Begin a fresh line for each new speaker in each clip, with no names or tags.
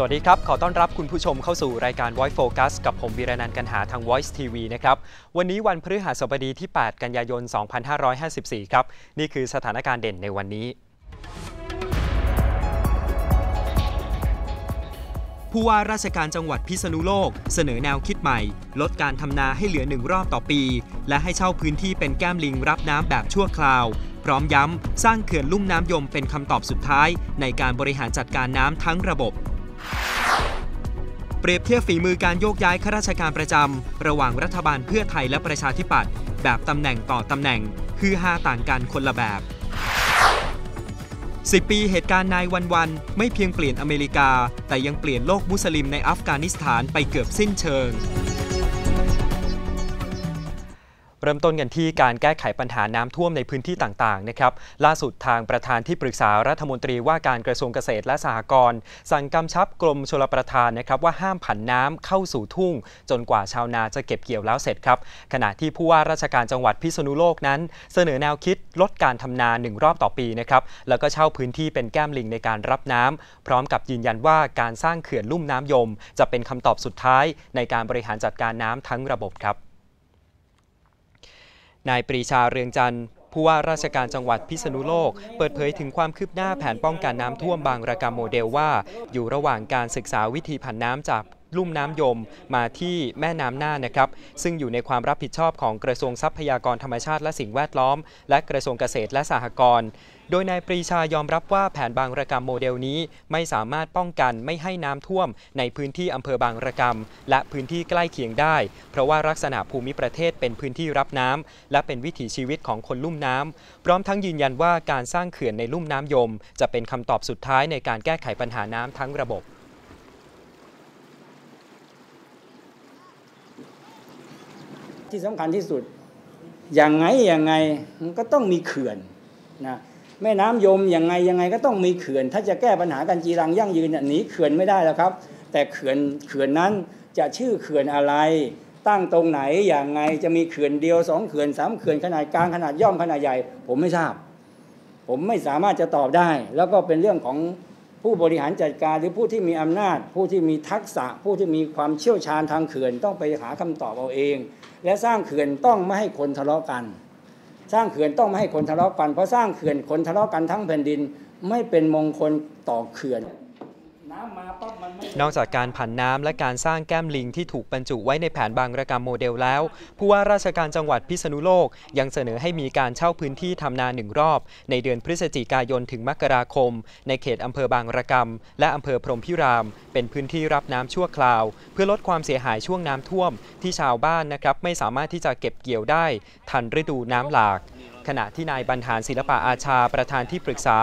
สวัสดีครับ ขอต้อนรับคุณผู้ชมเข้าสู่รายการ Voice Focus กับผมวีระนันท์กันหาทาง Voice TV นะครับ วันนี้วันพฤหัสบดีที่ 8 กันยายน 2554 ครับ นี่คือสถานการณ์เด่นในวันนี้ ผู้ว่าราชการจังหวัดพิษณุโลก เสนอแนวคิดใหม่ ลดการทำนาให้เหลือหนึ่งรอบต่อปี และให้เช่าพื้นที่เป็นแก้มลิงรับน้ำแบบชั่วคราวพร้อมย้ำ สร้างเขื่อนลุ่มน้ำยมเป็นคำตอบสุดท้าย ในการบริหารจัดการน้ำทั้งระบบ เปรียบเทียบฝีมือการโยกย้ายข้าราชการประจำ ระหว่างรัฐบาลเพื่อไทยและประชาธิปัตย์แบบตำแหน่งต่อตำแหน่ง คือฮาต่างกันคนละแบบ 10 ปีเหตุการณ์นายวันวันไม่เพียงเปลี่ยนอเมริกา แต่ยังเปลี่ยนโลกมุสลิมในอัฟกานิสถานไปเกือบสิ้นเชิง ริ่มต้นกันที่การแก้ไขปัญหาน้ำท่วมในพื้นที่ต่างๆนะครับล่าสุดทางประธานที่ปรึกษารัฐมนตรีว่าการกระทรวงเกษตรและสหกรณ์สั่งกำชับกรมชลประทานนะครับว่าห้ามผันน้ำเข้าสู่ทุ่ง จนกว่าชาวนาจะเก็บเกี่ยวแล้วเสร็จครับขณะที่ผู้ว่าราชการจังหวัดพิษณุโลกนั้น เสนอแนวคิดลดการทำนาหนึ่งรอบต่อปีนะครับแล้วก็เช่าพื้นที่เป็นแก้มลิงในการรับน้ำพร้อมกับยืนยันว่าการสร้างเขื่อนลุ่มน้ำยม จะเป็นคำตอบสุดท้ายในการบริหารจัดการน้ำทั้งระบบครับ นายปรีชาเรืองจันทร์ผู้ว่าราชการจังหวัดพิษณุโลก เปิดเผยถึงความคืบหน้าแผนป้องกันน้ำท่วมบางระกำโมเดลว่า อยู่ระหว่างการศึกษาวิธีผันน้ำจากลุ่มน้ำยมมาที่แม่น้ำน่านนะครับ ซึ่งอยู่ในความรับผิดชอบของกระทรวงทรัพยากรธรรมชาติและสิ่งแวดล้อม และกระทรวงเกษตรและสหกรณ์ โดยนายปรีชายอมรับว่าแผนบางระกรรมโมเดลนี้ไม่สามารถป้องกันไม่ให้น้ำท่วมในพื้นที่อำเภอบางระกรรม และพื้นที่ใกล้เคียงได้ เพราะว่าลักษณะภูมิประเทศเป็นพื้นที่รับน้ำและเป็นวิถีชีวิตของคนลุ่มน้ำพร้อมทั้งยืนยันว่าการสร้างเขื่อนในลุ่มน้ำยม จะเป็นคำตอบสุดท้ายในการแก้ไขปัญหาน้ำทั้งระบบ
ที่สำคัญที่สุด อย่างไงอย่างไงมันก็ต้องมีเขื่อนนะ แม่น้ำยมอย่างไงยังไงก็ต้องมีเขื่อน ถ้าจะแก้ปัญหาการจีรังยั่งยืนหนีเขื่อนไม่ได้แล้วครับ แต่เขื่อนเขื่อนนั้นจะชื่อเขื่อนอะไร ตั้งตรงไหนอย่างไงจะมีเขื่อนเดียวสองเขื่อนสามเขื่อนขนาดกลางขนาดย่อมขนาดใหญ่ ผมไม่ทราบ ผมไม่สามารถจะตอบได้ แล้วก็เป็นเรื่องของผู้บริหารจัดการหรือผู้ที่มีอำนาจ ผู้ที่มีทักษะ ผู้ที่มีความเชี่ยวชาญทางเขื่อนต้องไปหาคำตอบเอาเอง และสร้างเขื่อนต้องไม่ให้คนทะเลาะกัน สร้างเขื่อนต้องไม่ให้คนทะเลาะกันเพราะสร้างเขื่อนคนทะเลาะกันทั้งแผ่นดิน ไม่เป็นมงคลต่อเขื่อน น
อกจากการผันน้ำและการสร้างแก้มลิงที่ถูกบรรจุไว้ในแผนบางระกรรมโมเดลแล้ว ผู้ว่าราชการจังหวัดพิษณุโลก ยังเสนอให้มีการเช่าพื้นที่ทำนาหนึ่งรอบ ในเดือนพฤศจิกายนถึงมกราคม ในเขตอำเภอบางระกรรม และอำเภอพรมพิราม เป็นพื้นที่รับน้ำชั่วคราว เพื่อลดความเสียหายช่วงน้ำท่วม ที่ชาวบ้านนะครับไม่สามารถที่จะเก็บเกี่ยวได้ ทันฤดูน้ำหลาก ขณะที่นายบรรหารศิลปะอาชาประธานที่ปรึกษา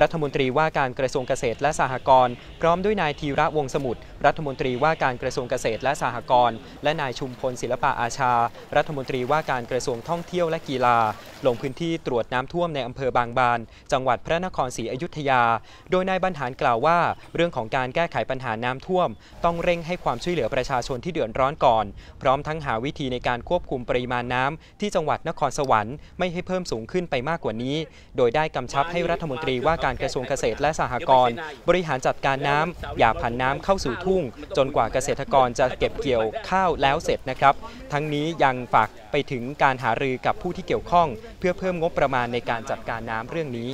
รัฐมนตรีว่าการกระทรวงเกษตรและสหกรณ์พร้อมด้วยนายธีระวงศ์สมุทรรัฐมนตรีว่าการกระทรวงเกษตรและสหกรณ์และนายชุมพลศิลปะอาชา รัฐมนตรีว่าการกระทรวงท่องเที่ยวและกีฬา ลงพื้นที่ตรวจน้ำท่วมในอำเภอบางบาน จังหวัดพระนครศรีอยุธยา โดยนายบรรหารกล่าวว่า เรื่องของการแก้ไขปัญหาน้ำท่วม ต้องเร่งให้ความช่วยเหลือประชาชนที่เดือดร้อนก่อน พร้อมทั้งหาวิธีในการควบคุมปริมาณน้ำที่จังหวัดนครสวรรค์ไม่ให้เพิ่มสูงขึ้นไปมากกว่านี้ โดยได้กำชับให้รัฐมนตรีว่าการกระทรวงเกษตรและสหกรณ์บริหารจัดการน้ำอย่าผันน้ำเข้าสู่ทุ่ง จนกว่าเกษตรกรจะเก็บเกี่ยวข้าวแล้วเสร็จนะครับ ทั้งนี้ยังฝากไปถึงการหารือกับผู้ที่เกี่ยวข้อง เพื่อเพิ่มงบประมาณในการจัดการน้ำเรื่องนี้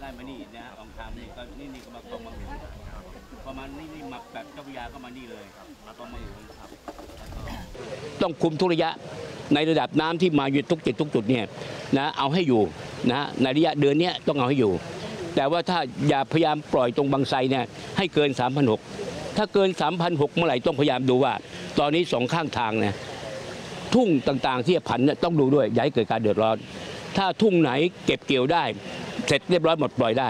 ไล่มานี่นะฮะอองทามนี่ก็นี่นี่ก็มาคลองมาหลวงประมาณนี่นี่มาแบบเจ้าพระยาก็มานี่เลยมาคลองมาหลวงครับแล้วก็
ต้องคุมทุกระยะ ในระดับน้ำที่มาอยู่ทุกจุดทุกจุดเนี่ยนะเอาให้อยู่นะในระยะเดือนนี้ต้องเอาให้อยู่ แต่ว่าถ้าอย่าพยายามปล่อยตรงบางไทรเนี่ยให้เกิน 3,600 ถ้าเกิน 3,600 เมื่อไหร่ต้องพยายามดูว่า ตอนนี้สองข้างทางเนี่ยทุ่งต่างๆ ที่ผันเนี่ยต้องดูด้วยอย่าให้เกิดการเดือดร้อน ถ้าทุ่งไหนเก็บเกี่ยวได้ เสร็จเรียบร้อยหมดปล่อยได้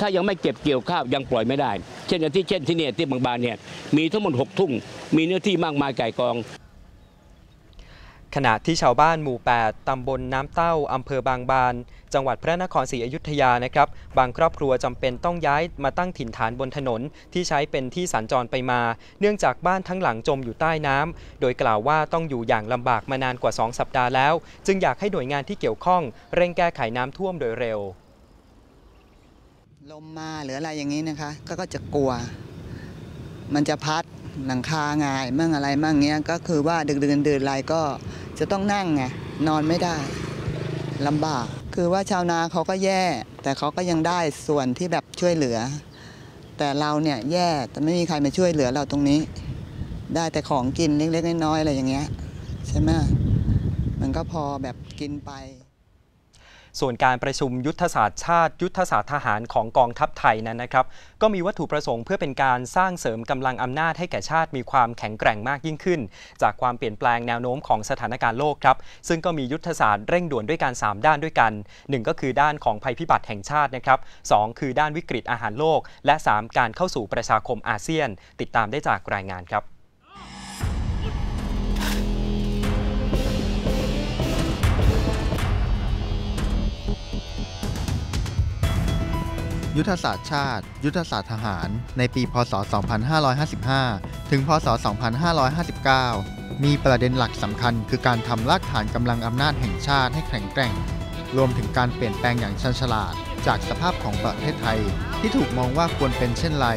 ถ้ายังไม่เก็บเกี่ยวข้าวยังปล่อยไม่ได้ เช่นที่เช่นที่เนี่ยที่บางบานเนี่ยมีทั้งหมดหกทุ่งมีเนื้อที่มากมายไก่กอง
ขณะที่ชาวบ้านหมู่ 8 ตำบลน้ำเต้า อำเภอบางบาน จังหวัดพระนครศรีอยุธยานะครับ บางครอบครัวจำเป็นต้องย้ายมาตั้งถิ่นฐานบนถนน ที่ใช้เป็นที่สัญจรไปมา เนื่องจากบ้านทั้งหลังจมอยู่ใต้น้ำ โดยกล่าวว่าต้องอยู่อย่างลำบากมานานกว่า 2 สัปดาห์แล้ว จึงอยากให้หน่วยงานที่เกี่ยวข้อง เร่งแก้ไขน้ำท่วมโดยเร็ว
ลมมาหรืออะไรอย่างนี้นะคะ ก็จะกลัว มันจะพัด หลังคาหงายมั่งอะไรมั่งเงี้ยก็คือว่าดึกดื่นดื่นไรก็จะต้องนั่งไงนอนไม่ได้ลำบาก คือว่าชาวนาเขาก็แย่ แต่เขาก็ยังได้ส่วนที่แบบช่วยเหลือ แต่เราเนี่ยแย่แต่ไม่มีใครมาช่วยเหลือเราตรงนี้ ได้แต่ของกินเล็กๆน้อยๆอะไรอย่างเงี้ยใช่ไหมมันก็พอแบบกินไป
ส่วนการประชุมยุทธศาสตร์ชาติ ยุทธศาสตร์ทหารของกองทัพไทยนั้นนะครับ ก็มีวัตถุประสงค์เพื่อเป็นการสร้างเสริมกำลังอำนาจให้แก่ชาติมีความแข็งแกร่งมากยิ่งขึ้น จากความเปลี่ยนแปลงแนวโน้มของสถานการณ์โลกครับซึ่งก็มียุทธศาสตร์เร่งด่วนด้วยการ 3 ด้านด้วยกัน 1 ก็คือด้านของภัยพิบัติแห่งชาตินะครับสองคือด้านวิกฤตอาหารโลก และ 3 การเข้าสู่ประชาคมอาเซียน ติดตามได้จากรายงานครับ
ยุทธศาสตร์ชาติ ยุทธศาสตร์ทหาร ในปี พศ 2555 ถึง พศ 2559 มีประเด็นหลักสำคัญ คือการทำรากฐานกำลังอำนาจแห่งชาติให้แข็งแกร่ง รวมถึงการเปลี่ยนแปลงอย่างชันฉลาด จากสภาพของประเทศไทย ที่ถูกมองว่าควรเป็นเช่นไร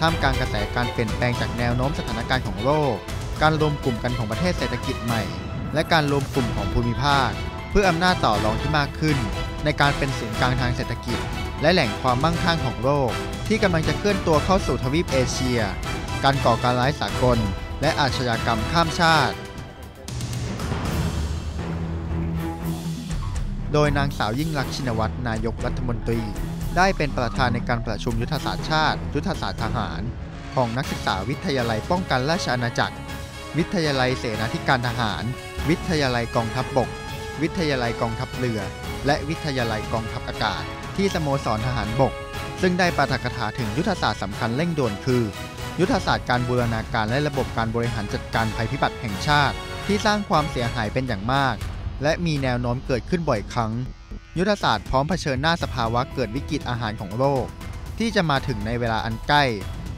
ท่ามกลางกระแสการเปลี่ยนแปลงจากแนวโน้มสถานการณ์ของโลก การรวมกลุ่มกันของประเทศเศรษฐกิจใหม่ และการรวมกลุ่มของภูมิภาค เพื่ออำนาจต่อรองที่มากขึ้น ในการเป็นศูนย์กลางทางเศรษฐกิจ และแหล่งความมั่งคั่งของโลก ที่กำลังจะเคลื่อนตัวเข้าสู่ทวีปเอเชีย การก่อการร้ายสากล และอาชญากรรมข้ามชาติ โดยนางสาวยิ่งลักษณ์ชินวัตรนายกรัฐมนตรี ได้เป็นประธานในการประชุมยุทธศาสตร์ชาติ ยุทธศาสตร์ทหาร ของนักศึกษาวิทยาลัยป้องกันราชอาณาจักร วิทยาลัยเสนาธิการทหาร วิทยาลัยกองทัพบบก วิทยาลัยกองทัพเรือ และวิทยาลัยกองทัพอากาศ ที่สโมสรทหารบก ซึ่งได้ปาฐกถาถึงยุทธศาสตร์สำคัญเร่งด่วนคือ ยุทธศาสตร์การบูรณาการและระบบการบริหารจัดการภัยพิบัติแห่งชาติ ที่สร้างความเสียหายเป็นอย่างมาก และมีแนวโน้มเกิดขึ้นบ่อยครั้ง ยุทธศาสตร์พร้อมเผชิญหน้าสภาวะเกิดวิกฤตอาหารของโลก ที่จะมาถึงในเวลาอันใกล้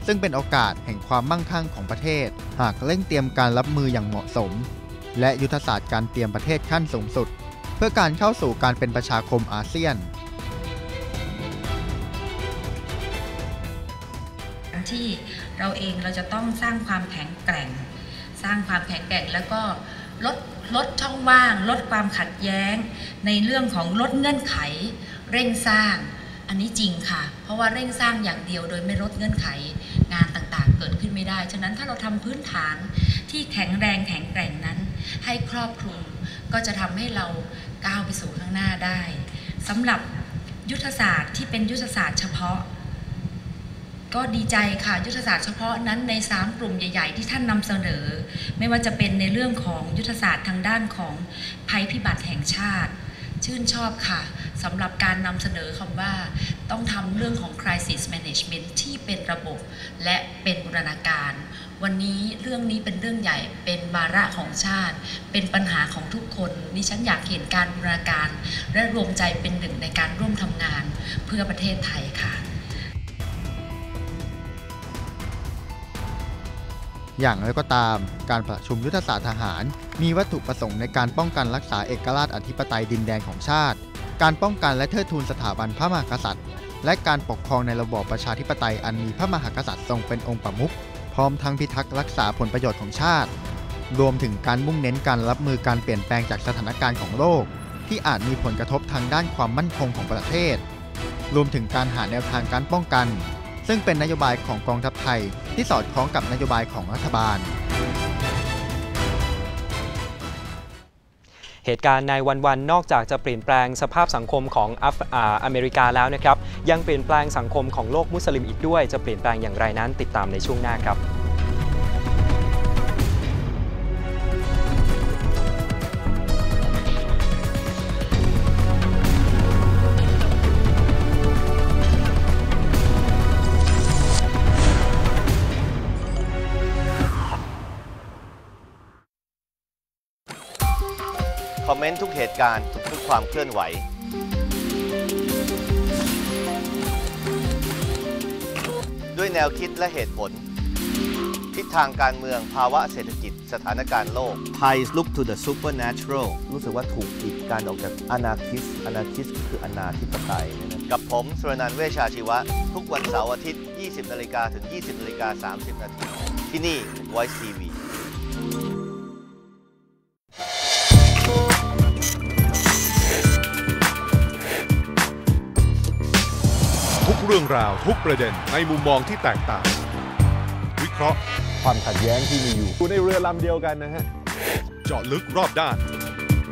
ซึ่งเป็นโอกาสแห่งความมั่งคั่งของประเทศ หากเร่งเตรียมการรับมืออย่างเหมาะสม และยุทธศาสตร์การเตรียมประเทศขั้นสูงสุด เพื่อการเข้าสู่การเป็นประชาคมอาเซียน
เราเองเราจะต้องสร้างความแข็งแกร่ง สร้างความแข็งแกร่งแล้วก็ลดลดช่องว่าง ลดความขัดแย้ง ในเรื่องของลดเงื่อนไข เร่งสร้าง อันนี้จริงค่ะ เพราะว่าเร่งสร้างอย่างเดียวโดยไม่ลดเงื่อนไขงานต่างๆ เกิดขึ้นไม่ได้ ฉะนั้นถ้าเราทำพื้นฐานที่แข็งแรงแข็งแกร่งนั้น ให้ครอบคลุมก็จะทำให้เราก้าวไปสู่ข้างหน้าได้สำหรับยุทธศาสตร์ที่เป็นยุทธศาสตร์เฉพาะ ก็ดีใจค่ะยุทธศาสตร์เฉพาะนั้นใน 3 กลุ่มใหญ่ ๆ ที่ท่านนำเสนอ ไม่ว่าจะเป็นในเรื่องของยุทธศาสตร์ทางด้านของภัยพิบัติแห่งชาติ ชื่นชอบค่ะสำหรับการนำเสนอคำว่า ต้องทำเรื่องของ crisis management ที่เป็นระบบและเป็นบูรณาการ วันนี้เรื่องนี้เป็นเรื่องใหญ่เป็นวาระของชาติ เป็นปัญหาของทุกคนดิฉันอยากเห็นการบูรณาการ และรวมใจเป็นหนึ่งในการร่วมทำงานเพื่อประเทศไทยค่ะ
อย่างไรก็ตาม การประชุมยุทธศาสตร์ทหาร มีวัตถุประสงค์ในการป้องกันรักษาเอกราชอธิปไตยดินแดนของชาติ การป้องกันและเทิดทูนสถาบันพระมหากษัตริย์ และการปกครองในระบอบประชาธิปไตยอันมีพระมหากษัตริย์ทรงเป็นองค์ประมุขพร้อมทั้งพิทักษ์รักษาผลประโยชน์ของชาติ รวมถึงการมุ่งเน้นการรับมือการเปลี่ยนแปลงจากสถานการณ์ของโลก ที่อาจมีผลกระทบทางด้านความมั่นคงของประเทศ รวมถึงการหาแนวทางการป้องกัน ซึ่งเป็นนโยบายของกองทัพไทยที่สอดคล้องกับนโยบายของรัฐบาล
เหตุการณ์ในวันๆ นอกจากจะเปลี่ยนแปลงสภาพสังคมของออเมริกาแล้วนะครับ ยังเปลี่ยนแปลงสังคมของโลกมุสลิมอีกด้วย จะเปลี่ยนแปลงอย่างไรนั้นติดตามในช่วงหน้าครับ
เมนต์ทุกเหตุการณ์ทุกความเคลื่อนไหว ด้วยแนวคิดและเหตุผล ทิศทางการเมืองภาวะเศรษฐกิจ สถานการณ์โลก Thai look to the supernatural รู้สึกว่าถูกกีดการออกจากอนาคิสอนาคิสคืออนาธิปไตยเนี่ยนะกับผม สุรนันท์เวชชาชีวะ ทุกวันเสาร์อาทิตย์ 20นาฬิกาถึง 20นาฬิกา30นาทีที่นี่ Voice TV
เรื่องราวทุกประเด็นในมุมมองที่แตกต่าง วิเคราะห์
ความขัดแย้งที่มีอยู่อยู่ในเรือลำเดียวกันนะฮะ
เจาะลึกรอบด้าน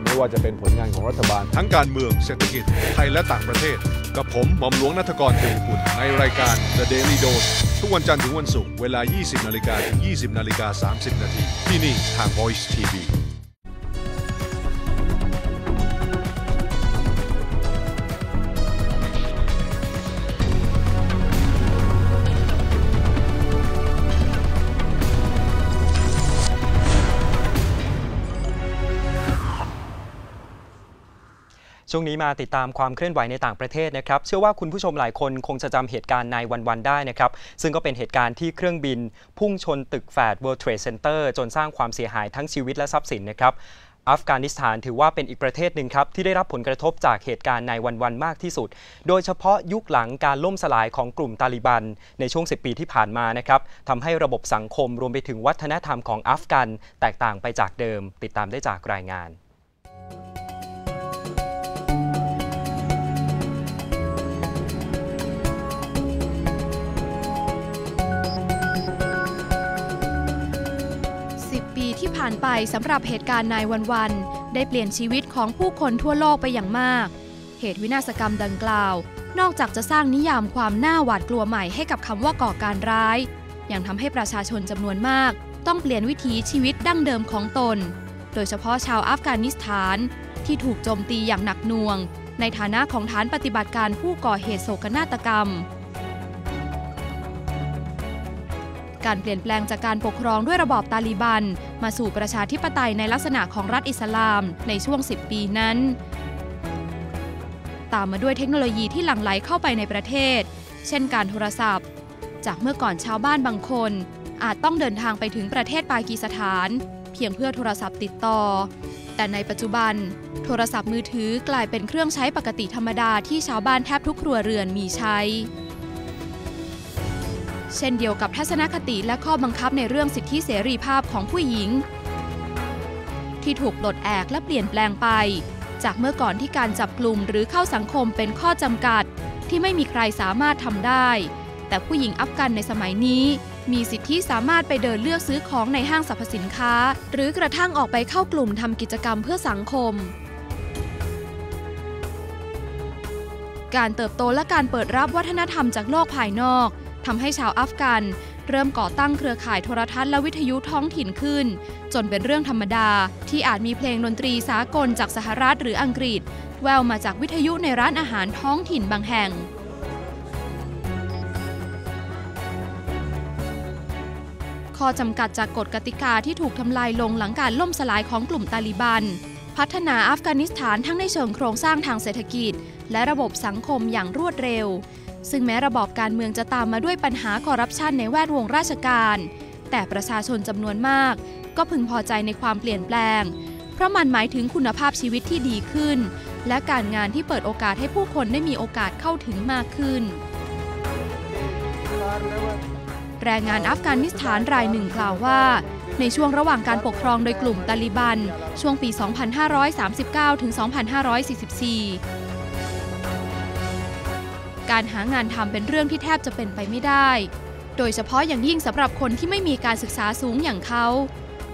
ไม่ว่าจะเป็นผลงานของรัฐบาล
ทั้งการเมืองเศรษฐกิจ ไทยและต่างประเทศ กับผมหม่อมหลวงนัทกรเทวีกุลในรายการ The Daily Dose ทุกวันจันทร์ถึงวันศุกร์เวลา 20 นาฬิกาถึง 20 นาฬิกา 30 นาทีที่นี่ทาง Voice TV
ช่วงนี้มาติดตามความเคลื่อนไหวในต่างประเทศนะครับ เชื่อว่าคุณผู้ชมหลายคนคงจะจำเหตุการณ์ในวันๆได้นะครับ ซึ่งก็เป็นเหตุการณ์ที่เครื่องบิน พุ่งชนตึกแฝด World Trade Center จนสร้างความเสียหายทั้งชีวิตและทรัพย์สินนะครับอัฟกานิสถานถือว่าเป็นอีกประเทศหนึ่งครับที่ได้รับผลกระทบจากเหตุการณ์ในวันๆมากที่สุด โดยเฉพาะยุคหลังการล่มสลายของกลุ่มตาลิบัน ในช่วง 10 ปีที่ผ่านมานะครับทำให้ระบบสังคมรวมไปถึงวัฒนธรรมของอัฟกัน แตกต่างไปจากเดิม ติดตามได้จากรายงาน
ผ่านไปสำหรับเหตุการณ์นายวันๆได้เปลี่ยนชีวิตของผู้คนทั่วโลกไปอย่างมาก เหตุวินาศกรรมดังกล่าว นอกจากจะสร้างนิยามความน่าหวาดกลัวใหม่ให้กับคำว่าก่อการร้าย ยังทำให้ประชาชนจำนวนมาก ต้องเปลี่ยนวิถีชีวิตดั้งเดิมของตน โดยเฉพาะชาวอัฟกานิสถาน ที่ถูกโจมตีอย่างหนักหน่วง ในฐานะของฐานปฏิบัติการผู้ก่อเหตุโศกนาฏกรรม การเปลี่ยนแปลงจากการปกครองด้วยระบอบตาลีบัน มาสู่ประชาธิปไตยในลักษณะของรัฐอิสลามในช่วง 10 ปีนั้น ตามมาด้วยเทคโนโลยีที่หลั่งไหลเข้าไปในประเทศ เช่นการโทรศัพท์ จากเมื่อก่อนชาวบ้านบางคน อาจต้องเดินทางไปถึงประเทศปากีสถาน เพียงเพื่อโทรศัพท์ติดต่อ แต่ในปัจจุบัน โทรศัพท์มือถือกลายเป็นเครื่องใช้ปกติธรรมดาที่ชาวบ้านแทบทุกครัวเรือนมีใช้ เช่นเดียวกับทัศนคติและข้อบังคับในเรื่องสิทธิเสรีภาพของผู้หญิง ที่ถูกปลดแอกและเปลี่ยนแปลงไป จากเมื่อก่อนที่การจับกลุ่มหรือเข้าสังคมเป็นข้อจำกัด ที่ไม่มีใครสามารถทำได้ แต่ผู้หญิงอัฟกันในสมัยนี้ มีสิทธิสามารถไปเดินเลือกซื้อของในห้างสรรพสินค้า หรือกระทั่งออกไปเข้ากลุ่มทำกิจกรรมเพื่อสังคมการเติบโตและการเปิดรับวัฒนธรรมจากโลกภายนอก ทำให้ชาวอัฟกัน เริ่มก่อตั้งเครือข่ายโทรทัศน์และวิทยุท้องถิ่นขึ้น จนเป็นเรื่องธรรมดา ที่อาจมีเพลงดนตรีสากลจากสหรัฐหรืออังกฤษ แววมาจากวิทยุในร้านอาหารท้องถิ่นบางแห่งข้อจำกัดจากกฎกติกาที่ถูกทำลายลงหลังการล่มสลายของกลุ่มตาลิบัน พัฒนาอัฟกานิสถานทั้งในเชิงโครงสร้างทางเศรษฐกิจ และระบบสังคมอย่างรวดเร็ว ซึ่งแม้ระบอบการเมืองจะตามมาด้วยปัญหาคอร์รัปชันในแวดวงราชการ แต่ประชาชนจำนวนมาก ก็พึงพอใจในความเปลี่ยนแปลง เพราะมันหมายถึงคุณภาพชีวิตที่ดีขึ้น และการงานที่เปิดโอกาสให้ผู้คนได้มีโอกาสเข้าถึงมากขึ้น แรงงานอัฟกานิสถานรายหนึ่งกล่าวว่าในช่วงระหว่างการปกครองโดยกลุ่มตาลิบัน ช่วงปี 2539 ถึง 2544 การหางานทำเป็นเรื่องที่แทบจะเป็นไปไม่ได้ โดยเฉพาะอย่างยิ่งสำหรับคนที่ไม่มีการศึกษาสูงอย่างเขา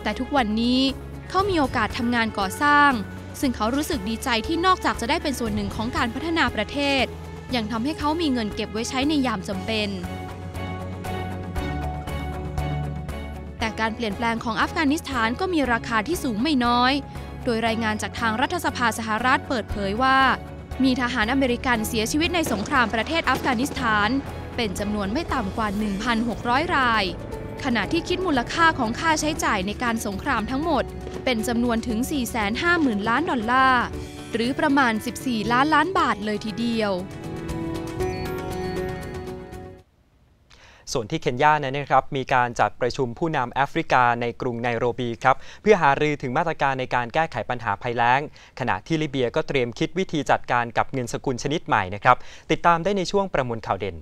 แต่ทุกวันนี้เขามีโอกาสทำงานก่อสร้าง ซึ่งเขารู้สึกดีใจที่นอกจากจะได้เป็นส่วนหนึ่งของการพัฒนาประเทศ ยังทำให้เขามีเงินเก็บไว้ใช้ในยามจำเป็น แต่การเปลี่ยนแปลงของอัฟกานิสถานก็มีราคาที่สูงไม่น้อย โดยรายงานจากทางรัฐสภาสหรัฐเปิดเผยว่า มีทหารอเมริกันเสียชีวิตในสงครามประเทศอัฟกานิสถาน เป็นจำนวนไม่ต่ำกว่า 1,600 ราย ขณะที่คิดมูลค่าของค่าใช้จ่ายในการสงครามทั้งหมด เป็นจำนวนถึง 450,000 ล้านดอลลาร์ หรือประมาณ 14 ล้านล้านบาทเลยทีเดียว
ส่วนที่เคนยานั้นนะครับมีการจัดประชุมผู้นำแอฟริกาในกรุงไนโรบีครับเพื่อหารือถึงมาตรการในการแก้ไขปัญหาภัยแล้ง ขณะที่ลิเบียก็เตรียมคิดวิธีจัดการกับเงินสกุลชนิดใหม่นะครับติดตามได้ในช่วงประมวลข่าวเด่น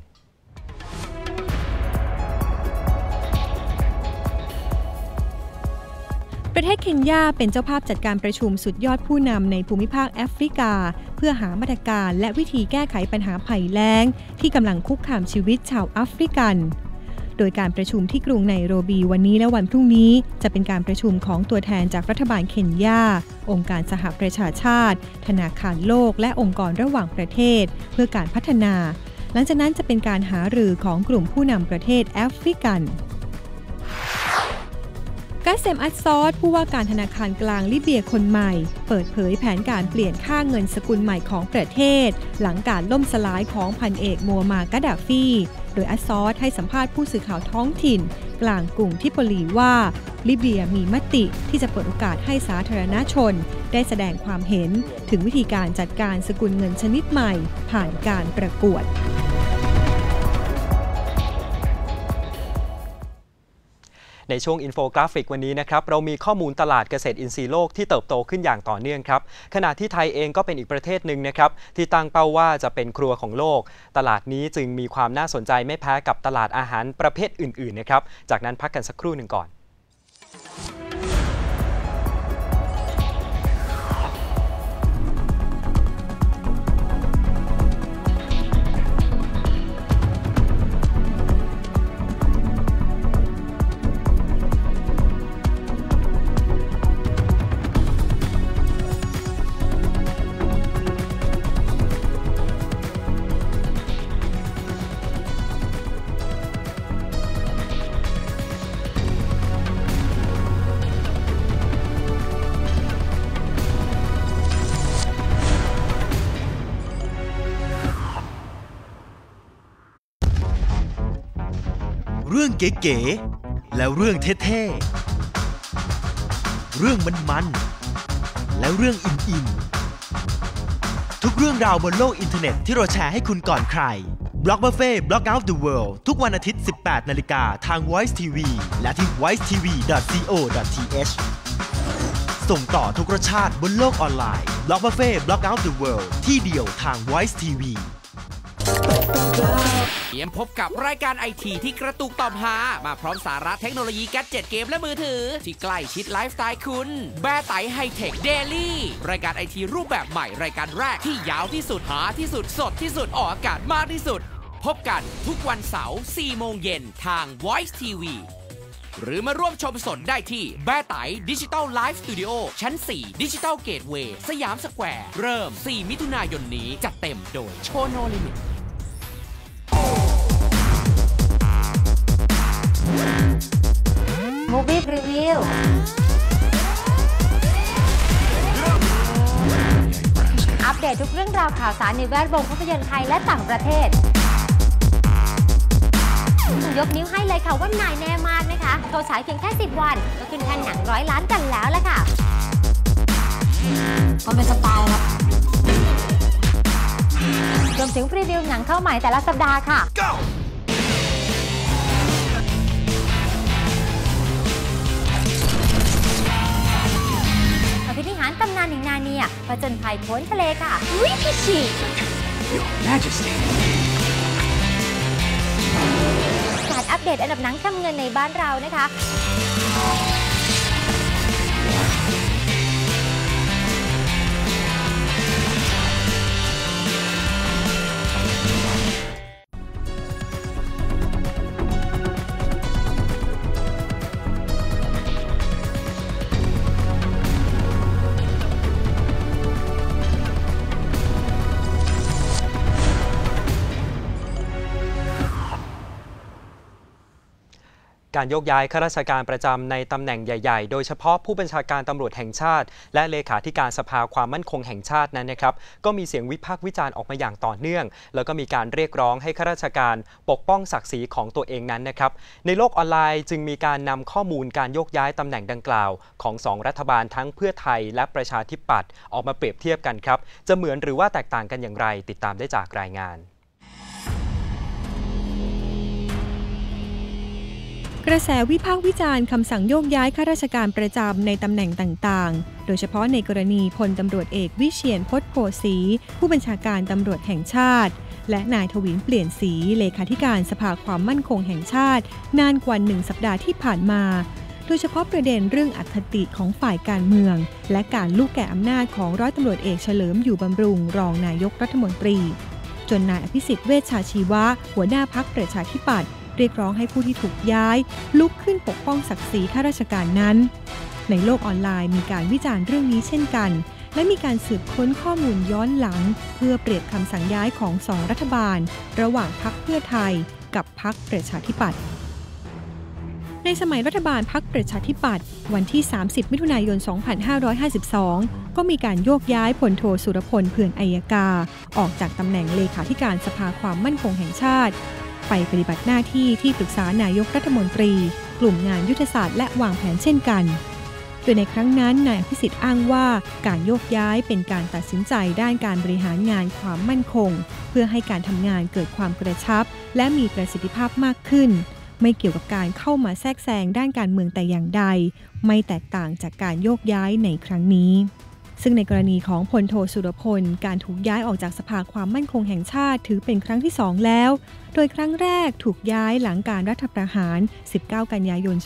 ประเทศเคนยาเป็นเจ้าภาพจัดการประชุมสุดยอดผู้นำในภูมิภาคแอฟริกา เพื่อหามาตรการและวิธีแก้ไขปัญหาภัยแล้ง ที่กำลังคุกคามชีวิตชาวแอฟริกัน โดยการประชุมที่กรุงไนโรบีวันนี้และวันพรุ่งนี้จะเป็นการประชุมของตัวแทนจากรัฐบาลเคนยา องค์การสหประชาชาติ ธนาคารโลก และองค์กรระหว่างประเทศ เพื่อการพัฒนา หลังจากนั้นจะเป็นการหารือของกลุ่มผู้นำประเทศแอฟริกัน กาเซมอัสซอดผู้ว่าการธนาคารกลางลิเบียคนใหม่ เปิดเผยแผนการเปลี่ยนค่าเงินสกุลใหม่ของประเทศ หลังการล่มสลายของพันเอกมัวมากาดาฟี โดยอัสซอดให้สัมภาษณ์ผู้สื่อข่าวท้องถิ่น กลางกรุงทิโปลีว่า ลิเบียมีมติที่จะเปิดโอกาสให้สาธารณชน ได้แสดงความเห็นถึงวิธีการจัดการสกุลเงินชนิดใหม่ ผ่านการประกวด
ในช่วงอินโฟกราฟิกวันนี้นะครับเรามีข้อมูลตลาดเกษตรอินทรีย์โลกที่เติบโตขึ้นอย่างต่อเนื่องครับขณะที่ไทยเองก็เป็นอีกประเทศหนึ่งนะครับที่ตั้งเป้าว่าจะเป็นครัวของโลก ตลาดนี้จึงมีความน่าสนใจไม่แพ้กับตลาดอาหารประเภทอื่นๆนะครับจากนั้นพักกันสักครู่หนึ่งก่อน
เก๋ๆ แล้วเรื่องเท่ๆ เรื่องมันๆ แล้วเรื่องอิ่มๆ ทุกเรื่องราวบนโลกอินเทอร์เน็ตที่เราแชร์ให้คุณก่อนใครบล็อกบุฟเฟ่ Block Out the World ทุกวันอาทิตย์ 18 นาฬิกาทาง Voice TV และที่ voicetv.co.th ส่งต่อทุกรสชาติบนโลกออนไลน์บล็อกบุฟเฟ่ Block Out the World ที่เดียวทาง Voice TV
เตรียมพบกับรายการไอทีที่กระตุกตอบหา มาพร้อมสาระเทคโนโลยีแกดเจ็ตเกมและมือถือ ที่ใกล้ชิดไลฟ์สไตล์คุณ แบร์ไตไฮเทคเดลี่รายการไอทีรูปแบบใหม่รายการแรกที่ยาวที่สุดหาที่สุดสดที่สุดออกอากาศมากที่สุด พบกันทุกวันเสาร์4โมงเย็นทาง Voice TV หรือมาร่วมชมสดได้ที่แบไตดิจิตอลไลฟ์สตูดิโอชั้น 4 ดิจิตอลเกตเวย์สยามสแควร์ เริ่ม 4 มิถุนายนนี้จัดเต็มโดยโชโนลิมิต
Movie Preview อัปเดตทุกเรื่องราวข่าวสารในแวดวงภาพยนตร์ไทยและต่างประเทศ ยกนิ้วให้เลยค่ะว่านายแน่มากนะคะโทรฉายเพียงแค่ 10 วัน ก็ขึ้นแท่นหนังร้อยล้านกันแล้วละค่ะก็เป็นสไตล์ครับรวมถึงพรีวิวหนังเข้าใหม่แต่ละสัปดาห์ค่ะอ เนียผจญภัยพ้นทะเลค่ะวิพิชิ
Your Majesty
การอัปเดตอันดับหนังทำเงินในบ้านเรานะคะ
การโยกย้ายข้าราชการประจำในตำแหน่งใหญ่ ๆ โดยเฉพาะผู้บัญชาการตำรวจแห่งชาติ และเลขาธิการสภาความมั่นคงแห่งชาตินั้นนะครับ ก็มีเสียงวิพากษ์วิจารณ์ออกมาอย่างต่อเนื่อง แล้วก็มีการเรียกร้องให้ข้าราชการปกป้องศักดิ์ศรีของตัวเองนั้นนะครับ ในโลกออนไลน์จึงมีการนำข้อมูลการโยกย้ายตำแหน่งดังกล่าว ของสองรัฐบาลทั้งเพื่อไทยและประชาธิปัตย์ออกมาเปรียบเทียบกันครับ จะเหมือนหรือว่าแตกต่างกันอย่างไร ติดตามได้จากรายงาน
กระแสวิพากษ์วิจารณ์คำสั่งโยกย้ายข้าราชการประจำในตำแหน่งต่างๆ โดยเฉพาะในกรณีพลตำรวจเอกวิเชียนพจน์โพสี ผู้บัญชาการตำรวจแห่งชาติ และนายทวินเปลี่ยนสี เลขาธิการสภาความมั่นคงแห่งชาติ นานกว่าหนึ่งสัปดาห์ที่ผ่านมา โดยเฉพาะประเด็นเรื่องอคติของฝ่ายการเมือง และการลูกแก่อำนาจของร้อยตำรวจเอกเฉลิมอยู่บำรุงรองนายกรัฐมนตรี จนนายอภิสิทธิ์เวชชาชีวะหัวหน้าพักประชาธิปัตย์ เรียกร้องให้ผู้ที่ถูกย้าย ลุกขึ้นปกป้องศักดิ์ศรีข้าราชการนั้น ในโลกออนไลน์มีการวิจารณ์เรื่องนี้เช่นกัน และมีการสืบค้นข้อมูลย้อนหลัง เพื่อเปรียบคำสั่งย้ายของสองรัฐบาล ระหว่างพักเพื่อไทย กับพักประชาธิปัตย์ในสมัยรัฐบาลพักประชาธิปัตย์วันที่ 30 มิถุนายน 2552 ก็มีการโยกย้ายพลโทสุรพลเผื่อนอัยกา ออกจากตำแหน่งเลขาธิการสภาความมั่นคงแห่งชาติ ไปปฏิบัติหน้าที่ที่ปรึกษานายกรัฐมนตรี กลุ่มงานยุทธศาสตร์และวางแผนเช่นกัน โดยในครั้งนั้นนายอภิสิทธิ์อ้างว่าการโยกย้ายเป็นการตัดสินใจด้านการบริหารงานความมั่นคง เพื่อให้การทำงานเกิดความกระชับ และมีประสิทธิภาพมากขึ้น ไม่เกี่ยวกับการเข้ามาแทรกแซงด้านการเมืองแต่อย่างใด ไม่แตกต่างจากการโยกย้ายในครั้งนี้ ซึ่งในกรณีของพลโทสุรพล การถูกย้ายออกจากสภาความมั่นคงแห่งชาติถือเป็นครั้งที่สองแล้ว โดยครั้งแรกถูกย้ายหลังการรัฐประหาร 19 กันยายน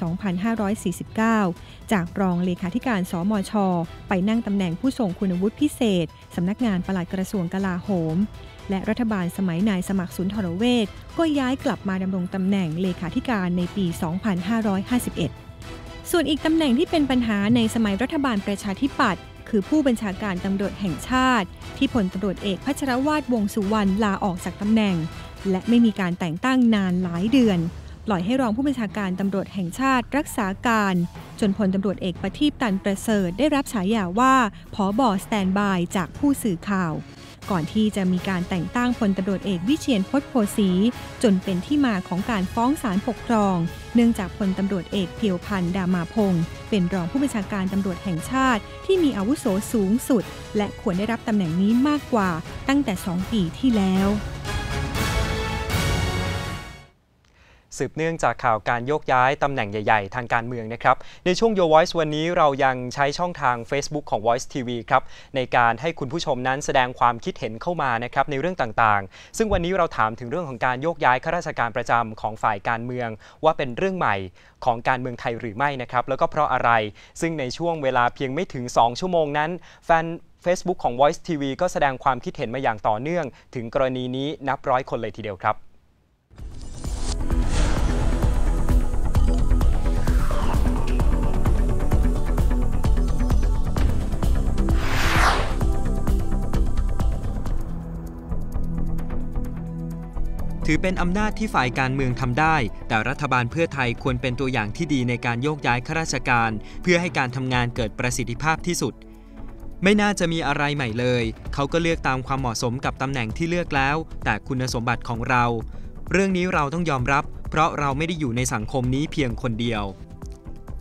2549 จากรองเลขาธิการสมช ไปนั่งตำแหน่งผู้ทรงคุณวุฒิพิเศษ สำนักงานปลัดกระทรวงกลาโหม และรัฐบาลสมัยนายสมัครสุนทรเวชก็ย้ายกลับมาดำรงตำแหน่งเลขาธิการในปี 2551 ส่วนอีกตำแหน่งที่เป็นปัญหาในสมัยรัฐบาลประชาธิปัตย์คือผู้บัญชาการตำรวจแห่งชาติ ที่พลตำรวจเอกพัชรวาดวงสุวรรณลาออกจากตำแหน่ง และไม่มีการแต่งตั้งนานหลายเดือน ปล่อยให้รองผู้บัญชาการตำรวจแห่งชาติรักษาการ จนพลตำรวจเอกประทีปตันประเสริฐได้รับฉายาว่าผอบอสแตนบายจากผู้สื่อข่าว ก่อนที่จะมีการแต่งตั้งพลตำรวจเอกวิเชียนพจน์โพสีจนเป็นที่มาของการฟ้องศาลปกครอง เนื่องจากพลตำรวจเอกเพียวพันธ์ดามาพงศ์เป็นรองผู้บัญชาการตำรวจแห่งชาติ ที่มีอาวุโสสูงสุด และควรได้รับตำแหน่งนี้มากกว่าตั้งแต่ 2 ปีที่แล้ว
สืบเนื่องจากข่าวการโยกย้ายตำแหน่งใหญ่ๆ ทางการเมืองนะครับ ในช่วง Your Voice วันนี้เรายังใช้ช่องทาง Facebook ของ Voice TV ครับ ในการให้คุณผู้ชมนั้นแสดงความคิดเห็นเข้ามานะครับในเรื่องต่างๆ ซึ่งวันนี้เราถามถึงเรื่องของการโยกย้ายข้าราชการประจำของฝ่ายการเมือง ว่าเป็นเรื่องใหม่ของการเมืองไทยหรือไม่นะครับแล้วก็เพราะอะไร ซึ่งในช่วงเวลาเพียงไม่ถึง 2 ชั่วโมงนั้น แฟน Facebook ของ Voice TV ก็แสดงความคิดเห็นมาอย่างต่อเนื่อง ถึงกรณีนี้นับร้อยคนเลยทีเดียวครับ ถือเป็นอำนาจที่ฝ่ายการเมืองทำได้ แต่รัฐบาลเพื่อไทยควรเป็นตัวอย่างที่ดีในการโยกย้ายข้าราชการ เพื่อให้การทำงานเกิดประสิทธิภาพที่สุด ไม่น่าจะมีอะไรใหม่เลย เขาก็เลือกตามความเหมาะสมกับตำแหน่งที่เลือกแล้ว แต่คุณสมบัติของเรา เรื่องนี้เราต้องยอมรับ เพราะเราไม่ได้อยู่ในสังคมนี้เพียงคนเดียว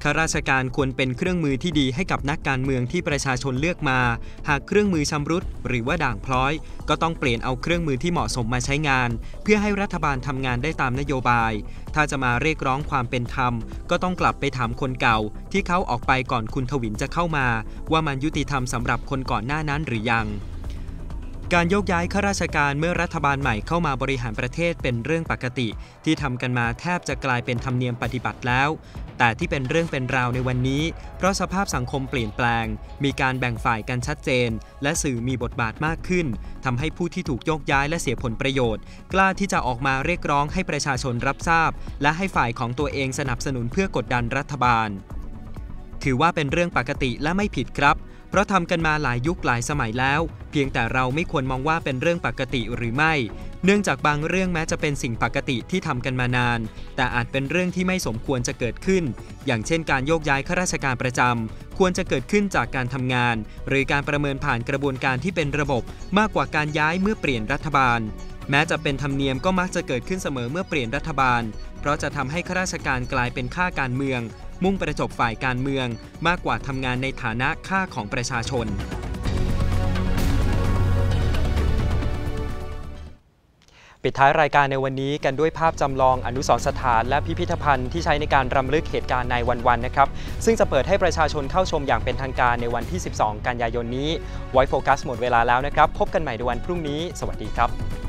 ข้าราชการควรเป็นเครื่องมือที่ดีให้กับนักการเมืองที่ประชาชนเลือกมา หากเครื่องมือชำรุด หรือว่าด่างพร้อย ก็ต้องเปลี่ยนเอาเครื่องมือที่เหมาะสมมาใช้งาน เพื่อให้รัฐบาลทำงานได้ตามนโยบาย ถ้าจะมาเรียกร้องความเป็นธรรม ก็ต้องกลับไปถามคนเก่า ที่เขาออกไปก่อนคุณทวินจะเข้ามา ว่ามันยุติธรรมสำหรับคนก่อนหน้านั้นหรือยัง การโยกย้ายข้าราชการเมื่อรัฐบาลใหม่เข้ามาบริหารประเทศเป็นเรื่องปกติ ที่ทำกันมาแทบจะกลายเป็นธรรมเนียมปฏิบัติแล้ว แต่ที่เป็นเรื่องเป็นราวในวันนี้ เพราะสภาพสังคมเปลี่ยนแปลง มีการแบ่งฝ่ายกันชัดเจน และสื่อมีบทบาทมากขึ้นทำให้ผู้ที่ถูกโยกย้ายและเสียผลประโยชน์ กล้าที่จะออกมาเรียกร้องให้ประชาชนรับทราบ และให้ฝ่ายของตัวเองสนับสนุนเพื่อกดดันรัฐบาลถือว่าเป็นเรื่องปกติและไม่ผิดครับ เพราะทำกันมาหลายยุคหลายสมัยแล้ว เพียงแต่เราไม่ควรมองว่าเป็นเรื่องปกติหรือไม่ เนื่องจากบางเรื่องแม้จะเป็นสิ่งปกติที่ทำกันมานาน แต่อาจเป็นเรื่องที่ไม่สมควรจะเกิดขึ้น อย่างเช่นการโยกย้ายข้าราชการประจำควรจะเกิดขึ้นจากการทำงาน หรือการประเมินผ่านกระบวนการที่เป็นระบบ มากกว่าการย้ายเมื่อเปลี่ยนรัฐบาลแม้จะเป็นธรรมเนียมก็มักจะเกิดขึ้นเสมอเมื่อเปลี่ยนรัฐบาล เพราะจะทำให้ข้าราชการกลายเป็นข้าการเมือง มุ่งประจบฝ่ายการเมือง มากกว่าทำงานในฐานะข้าของประชาชนปิดท้ายรายการในวันนี้กันด้วยภาพจำลองอนุสรสถานและพิพิธภัณฑ์ที่ใช้ในการรำลึกเหตุการณ์ในวันๆนะครับ ซึ่งจะเปิดให้ประชาชนเข้าชมอย่างเป็นทางการในวันที่ 12 กันยายนนี้ ไว้โฟกัสหมดเวลาแล้วนะครับ พบกันใหม่ในวันพรุ่งนี้ สวัสดีครับ